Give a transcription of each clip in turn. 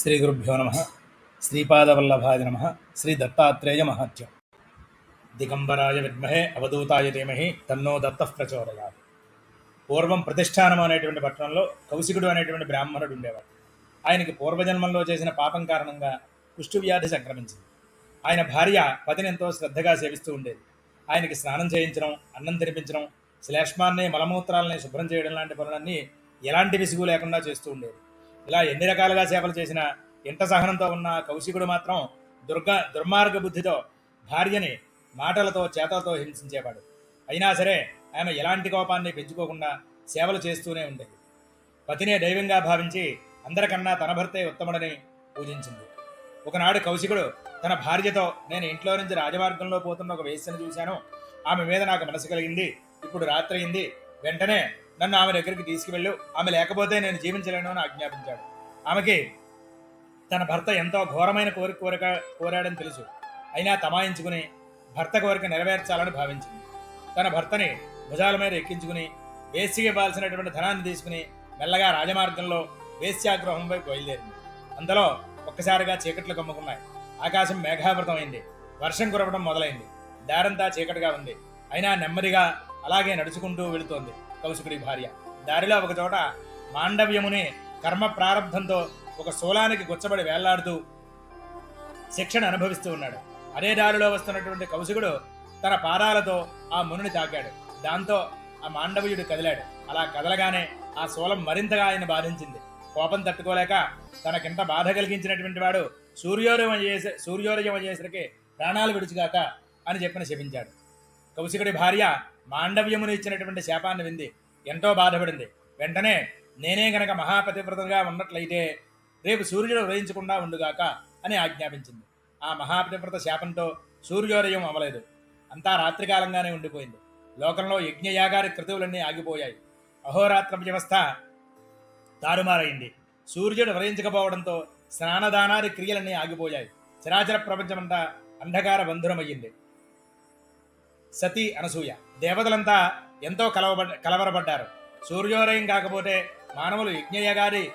శ్రీ గురుభ్యో నమ. శ్రీపాదవల్లభాయ నమ. శ్రీ దత్తాత్రేయ మహత్యం దిగంబరాయ విద్మహే అవధూతాయ ధీమహి తన్నో దత్త ప్రచోదయాలు పూర్వం ప్రతిష్టానం అనేటువంటి పట్టణంలో కౌశికుడు అనేటువంటి బ్రాహ్మణుడు ఉండేవాడు. ఆయనకి పూర్వజన్మంలో చేసిన పాపం కారణంగా కుష్టు వ్యాధి సంక్రమించింది. ఆయన భార్య పతిని ఎంతో శ్రద్ధగా సేవిస్తూ ఉండేది. ఆయనకి స్నానం చేయించడం అన్నం తినిపించడం శ్లేష్మాన్ని మలమూత్రాలని శుభ్రం చేయడం లాంటి పనులన్నీ ఎలాంటి విసుగు లేకుండా చేస్తూ ఉండేది. ఇలా ఎన్ని రకాలుగా సేవలు చేసినా ఇంట సహనంతో ఉన్న కౌశికుడు మాత్రం దుర్గ దుర్మార్గ బుద్ధితో భార్యని మాటలతో చేతలతో హింసించేవాడు. అయినా సరే ఆమె ఎలాంటి కోపాన్ని పెంచుకోకుండా సేవలు చేస్తూనే ఉండేది. పతినే దైవంగా భావించి అందరికన్నా తన భర్తే ఉత్తముడని పూజించింది. ఒకనాడు కౌశికుడు తన భార్యతో నేను ఇంట్లో నుంచి రాజమార్గంలో పోతున్న ఒక వేశ్యను చూశాను. ఆమె మీద నాకు మనసు కలిగింది. ఇప్పుడు రాత్రి అయింది. వెంటనే నన్ను ఆమె దగ్గరికి తీసుకువెళ్ళు. ఆమె లేకపోతే నేను జీవించలేను అని ఆజ్ఞాపించాడు. ఆమెకి తన భర్త ఎంతో ఘోరమైన కోరిక కోరిక కోరాడని తెలుసు. అయినా తమాయించుకుని భర్త కోరిక నెరవేర్చాలని భావించింది. తన భర్తని భుజాల మీద ఎక్కించుకుని వేశ్యకి ఇవ్వాల్సినటువంటి ధనాన్ని తీసుకుని మెల్లగా రాజమార్గంలో వేశ్యాగ్రహం వైపు బయలుదేరింది. అందులో ఒక్కసారిగా చీకట్లు కమ్ముకున్నాయి. ఆకాశం మేఘావృతమైంది. వర్షం కురవడం మొదలైంది. దారంతా చీకటిగా ఉంది. అయినా నెమ్మదిగా అలాగే నడుచుకుంటూ వెళుతోంది కౌశికుడి భార్య. దారిలో ఒక చోట మాండవ్యముని కర్మ ప్రారంభంతో ఒక శూలానికి గుచ్చబడి వేలాడుతూ శిక్షణ అనుభవిస్తూ ఉన్నాడు. అదే దారిలో వస్తున్నటువంటి కౌశికుడు తన పాదాలతో ఆ మునిని తాకాడు. దాంతో ఆ మాండవీయుడు కదిలాడు. అలా కదలగానే ఆ శూలం మరింతగా ఆయన బాధించింది. కోపం తట్టుకోలేక తనకింత బాధ కలిగించినటువంటి వాడు సూర్యోదయం చేసే సూర్యోదయం చేసరికి ప్రాణాలు విడిచిగాక అని చెప్పిన శపించాడు. కౌశికుడి భార్య మాండవ్యమును ఇచ్చినటువంటి శాపాన్ని వింది. ఎంతో బాధపడింది. వెంటనే నేనే గనక మహాపతివ్రతగా ఉన్నట్లయితే రేపు సూర్యుడు ఉదయించకుండా ఉండుగాక అని ఆజ్ఞాపించింది. ఆ మహాపతివ్రత శాపంతో సూర్యోదయం అవ్వలేదు. అంతా రాత్రికాలంగానే ఉండిపోయింది. లోకంలో యజ్ఞయాగారి క్రతువులన్నీ ఆగిపోయాయి. అహోరాత్ర వ్యవస్థ తారుమారైంది. సూర్యుడు ఉదయించకపోవడంతో స్నానదానాది క్రియలన్నీ ఆగిపోయాయి. చరాచర ప్రపంచమంతా అంధకార బంధురమయ్యింది. సతీ అనసూయ దేవతలంతా ఎంతో కలవబడ్డ కలవరపడ్డారు. సూర్యోదయం కాకపోతే మానవులు యజ్ఞయగాది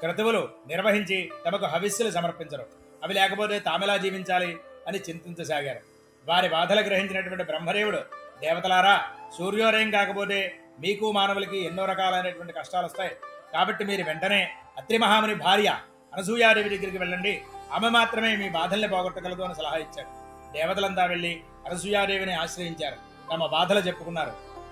క్రతువులు నిర్వహించి తమకు హవిస్సులు సమర్పించరు. అవి లేకపోతే తామెలా జీవించాలి అని చింతించసాగారు. వారి బాధలు గ్రహించినటువంటి బ్రహ్మదేవుడు దేవతలారా సూర్యోదయం కాకపోతే మీకు మానవులకి ఎన్నో రకాలైనటువంటి కష్టాలు వస్తాయి కాబట్టి మీరు వెంటనే అత్రి మహాముని భార్య అనసూయాదేవి దగ్గరికి వెళ్ళండి. ఆమె మాత్రమే మీ బాధల్ని పోగొట్టగలదు అని సలహా ఇచ్చాడు. దేవతలంతా వెళ్ళి అనసూయాదేవిని ఆశ్రయించారు. తమ బాధలు చెప్పుకున్నారు.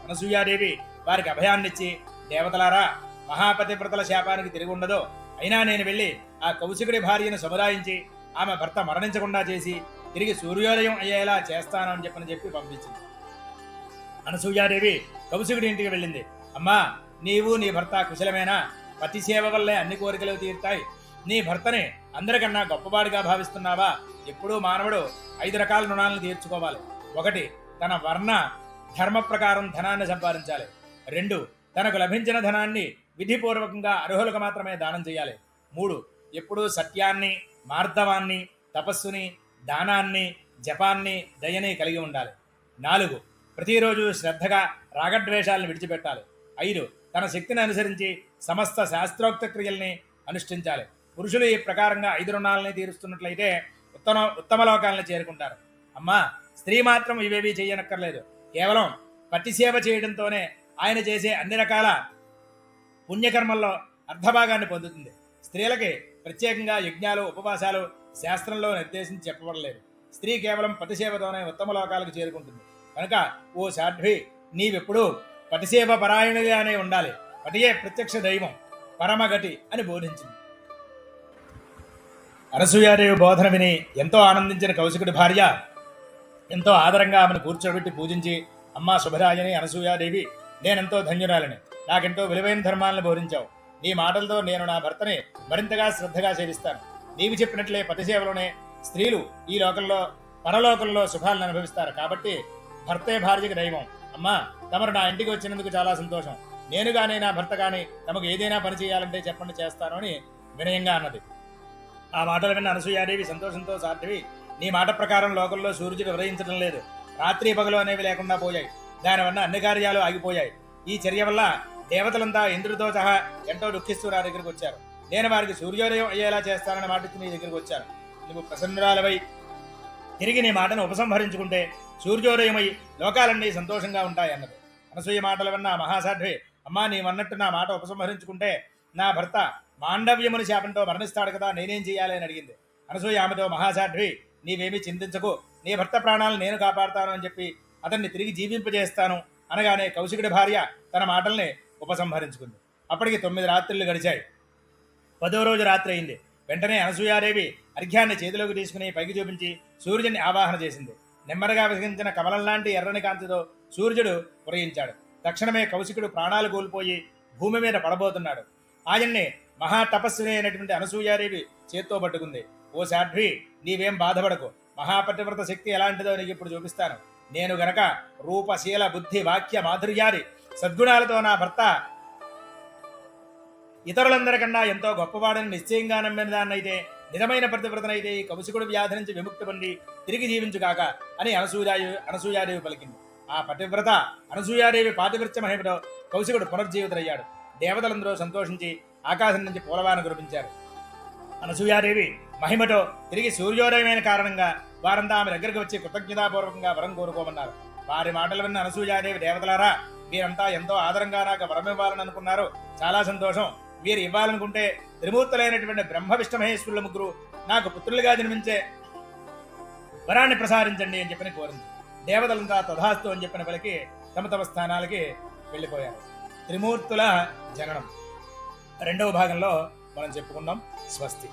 అనసూయాదేవి వారికి అభయాన్నిచ్చి దేవతలారా మహాపతివ్రతల శాపానికి తిరిగి ఉండదు. అయినా నేను వెళ్ళి ఆ కౌశికుడి భార్యను సముదాయించి ఆమె భర్త మరణించకుండా చేసి తిరిగి సూర్యోదయం అయ్యేలా చేస్తాను అని చెప్పని చెప్పి పంపించింది. అనసూయాదేవి కౌశికుడి ఇంటికి వెళ్ళింది. అమ్మా నీవు నీ భర్త కుశలమేనా? పతి సేవ వల్లే అన్ని కోరికలు తీరుతాయి. నీ భర్తని అందరికన్నా గొప్పవాడిగా భావిస్తున్నావా? ఎప్పుడూ మానవుడు ఐదు రకాల రుణాలను తీర్చుకోవాలి. ఒకటి తన వర్ణ ధర్మ ప్రకారం ధనాన్ని సంపాదించాలి. రెండు తనకు లభించిన ధనాన్ని విధిపూర్వకంగా అర్హులకు మాత్రమే దానం చేయాలి. మూడు ఎప్పుడూ సత్యాన్ని మార్ధవాన్ని తపస్సుని దానాన్ని జపాన్ని దయని కలిగి ఉండాలి. నాలుగు ప్రతిరోజు శ్రద్ధగా రాగద్వేషాలను విడిచిపెట్టాలి. ఐదు తన శక్తిని అనుసరించి సమస్త శాస్త్రోక్త క్రియల్ని అనుష్ఠించాలి. పురుషులు ఈ ప్రకారంగా ఐదు రుణాలని తీరుస్తున్నట్లయితే ఉత్తమ ఉత్తమ లోకాలను చేరుకుంటారు. అమ్మా స్త్రీ మాత్రం ఇవేవి చేయనక్కర్లేదు. కేవలం పట్టి సేవ చేయడంతోనే ఆయన చేసే అన్ని రకాల పుణ్యకర్మల్లో అర్ధభాగాన్ని పొందుతుంది. స్త్రీలకి ప్రత్యేకంగా యజ్ఞాలు ఉపవాసాలు శాస్త్రంలో నిర్దేశించి చెప్పబడలేదు. స్త్రీ కేవలం పతిసేవతోనే ఉత్తమ లోకాలకు చేరుకుంటుంది. కనుక ఓ సాధ్వి నీవెప్పుడూ పటిసేవ పరాయణగానే ఉండాలి. పటియే ప్రత్యక్ష దైవం పరమగతి అని బోధించింది. అనసూయాదేవి బోధన విని ఎంతో ఆనందించిన కౌశికుడి భార్య ఎంతో ఆదరంగా ఆమెను కూర్చోబెట్టి పూజించి అమ్మా శుభరాయని అనసూయాదేవి నేనెంతో ధన్యురాలని. నాకెంతో విలువైన ధర్మాలను బోధించావు. నీ మాటలతో నేను నా భర్తని మరింతగా శ్రద్ధగా సేవిస్తాను నీవు చెప్పినట్లే పతిసేవలోనే స్త్రీలు ఈ లోకంలో పరలోకంలో సుఖాలను అనుభవిస్తారు. కాబట్టి భర్తే భార్యకి దైవం. అమ్మా తమరు నా ఇంటికి వచ్చినందుకు చాలా సంతోషం. నేను కానీ నా భర్త కానీ తమకు ఏదైనా పని చేయాలంటే చెప్పండి చేస్తాను అని వినయంగా అన్నది. ఆ మాటలు విన్న అనసూయాదేవి సంతోషంతో సాటివి నీ మాట ప్రకారం లోకంలో సూర్యుడు ఉదయించడం లేదు. రాత్రి పగలు అనేవి లేకుండా పోయాయి. దానివల్ల అన్ని కార్యాలు ఆగిపోయాయి. ఈ చర్య వల్ల దేవతలంతా ఇంద్రుడితో సహా ఎంతో దుఃఖిస్తూ నా దగ్గరికి వచ్చారు. నేను వారికి సూర్యోదయం అయ్యేలా చేస్తానని మాటిచ్చి నీ దగ్గరికి వచ్చాను. నువ్వు ప్రసన్నురాలవై తిరిగి నీ మాటను ఉపసంహరించుకుంటే సూర్యోదయమై లోకాలన్నీ సంతోషంగా ఉంటాయన్నది. అనసూయ మాటలు విన్న మహాసాధ్వి అమ్మా నీవన్నట్టు నా మాట ఉపసంహరించుకుంటే నా భర్త మాండవ్యముని శాపంతో మరణిస్తాడు కదా నేనేం చేయాలి అని అడిగింది. అనసూయ ఆమెతో మహాసాధ్వి నీవేమీ చింతించకు. నీ భర్త ప్రాణాలను నేను కాపాడుతాను అని చెప్పి అతన్ని తిరిగి జీవింపజేస్తాను అనగానే కౌశికుడి భార్య తన మాటల్ని ఉపసంహరించుకుంది. అప్పటికి తొమ్మిది రాత్రులు గడిచాయి. పదో రోజు రాత్రి అయింది. వెంటనే అనసూయాదేవి అర్ఘ్యాన్ని చేతిలోకి తీసుకుని పైకి చూపించి సూర్యుని ఆవాహన చేసింది. నెమ్మదిగా విసగించిన కమలం లాంటి ఎర్రని కాంతితో సూర్యుడు ఉరయించాడు తక్షణమే కౌశికుడు ప్రాణాలు కోల్పోయి భూమి మీద పడబోతున్నాడు. ఆయన్ని మహాతపస్విని అయినటువంటి అనసూయాదేవి చేత్తో పట్టుకుంది. ఓ సాధ్వి నీవేం బాధపడకు. మహాపతివ్రత శక్తి ఎలాంటిదో నీకు ఇప్పుడు చూపిస్తాను. నేను గనక రూపశీల బుద్ధి వాక్య మాధుర్యాది సద్గుణాలతో నా భర్త ఇతరులందరికన్నా ఎంతో గొప్పవాడని నిశ్చయంగా నమ్మిన దాన్నైతే నిజమైన ప్రతివ్రతనైతే ఈ కౌశికుడు వ్యాధి నుంచి విముక్తి పొంది తిరిగి జీవించుగాక అని అనసూయాదేవి అనసూయాదేవి పలికింది. ఆ పతివ్రత అనసూయాదేవి పాతివృత్య మహిమలో కౌశికుడు పునర్జీవితులయ్యాడు దేవతలందరూ సంతోషించి ఆకాశం నుంచి పూలవాన కురిపించారు. అనసూయాదేవి మహిమతో తిరిగి సూర్యోదయమైన కారణంగా వారంతా ఆమె దగ్గరికి వచ్చి కృతజ్ఞతాపూర్వకంగా వరం కోరుకోమన్నారు. వారి మాటలు విన్న అనసూయాదేవి దేవతలారా మీరంతా ఎంతో ఆదరంగా నాకు వరం ఇవ్వాలని అనుకున్నారు. చాలా సంతోషం. మీరు ఇవ్వాలనుకుంటే త్రిమూర్తులైనటువంటి బ్రహ్మ విష్ణు మహేశ్వరుల ముగ్గురు నాకు పుత్రులుగా జన్మించే వరాన్ని ప్రసారించండి అని చెప్పని కోరింది. దేవతలంతా తథాస్తు అని చెప్పిన వాళ్ళకి తమ తమ స్థానాలకి వెళ్ళిపోయారు. త్రిమూర్తుల జననం. రెండవ భాగంలో మనం చెప్పుకున్నాం స్వస్తి.